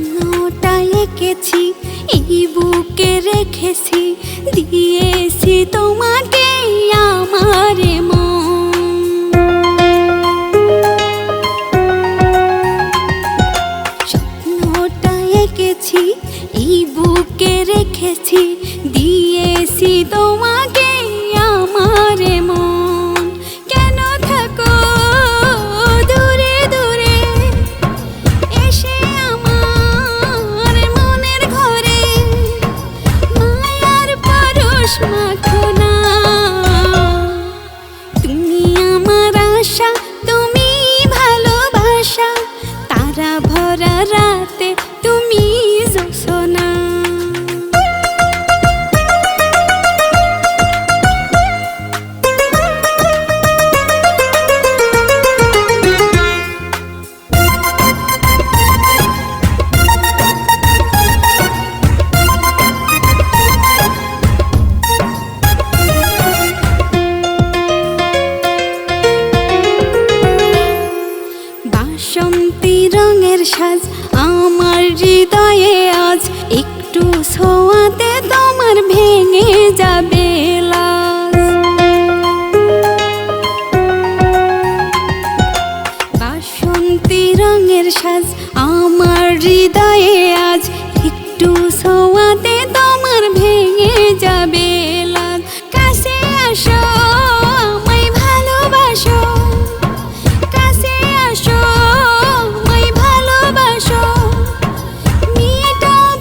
স্বপ্নটা এঁকেছি, এই বুকে রেখেছি, দিয়েছি তোমাকে আমার স্বপ্নটা এঁকেছি, এই বুকে রেখেছি, দিয়েছি তোমাকে পরশ বাসন্তী রঙের সাজ, আমার হৃদয়ে আজ একটু ছোঁয়াতে তোমার ভেঙে যাবে লাজ। কাছে আসো, আমায় ভালোবাসো। আসো ভালোবাসো।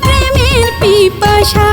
প্রেমের পিপাসা।